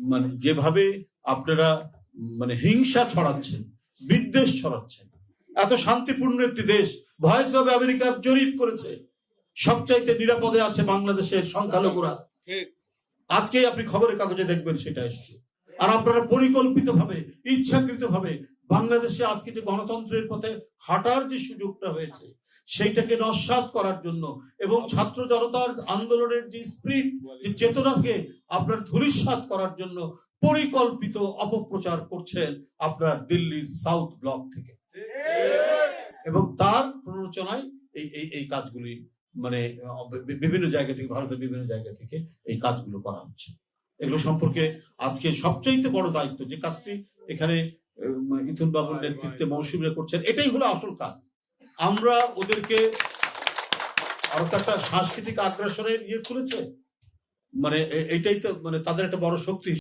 মানে যেভাবে আপনারা মানে হিংসা ছড়াচ্ছেন বিদ্বেষ ছড়াচ্ছেন এত শান্তিপূর্ণ একটি দেশ ভয়েস অব আমেরিকার জরিপ করেছে সবচাইতে নিরাপদে আছে বাংলাদেশের সংখ্যালঘুরা। আজকেই আপনি খবরের কাগজে দেখবেন সেটা এসছে। আর আপনারা পরিকল্পিত ভাবে ইচ্ছাকৃত ভাবে বাংলাদেশে আজকে যে গণতন্ত্রের পথে হাঁটার যে সুযোগটা হয়েছে সেইটাকে নস্বাত করার জন্য এবং ছাত্র জনতার আন্দোলনের যে স্প্রিট যে চেতনাকে আপনার ধূলিসাৎ করার জন্য পরিকল্পিত অপপ্রচার করছেন আপনার দিল্লির সাউথ ব্লক থেকে। এবং তার প্ররোচনায় এই এই এই কাজগুলি মানে বিভিন্ন জায়গা থেকে ভারতের বিভিন্ন জায়গা থেকে এই কাজগুলো করা হচ্ছে। এগুলো সম্পর্কে আজকে সবচাইতে বড় দায়িত্ব যে কাজটি এখানে ইথুন বাবুর নেতৃত্বে মৌসুমীরা করছেন এটাই হলো আসল কাজ। আমরা ওদেরকে একটা সাংস্কৃতিক আগ্রাসনের ইয়ে খুলেছে মানে এটাই তো মানে তাদের একটা বড় শক্তি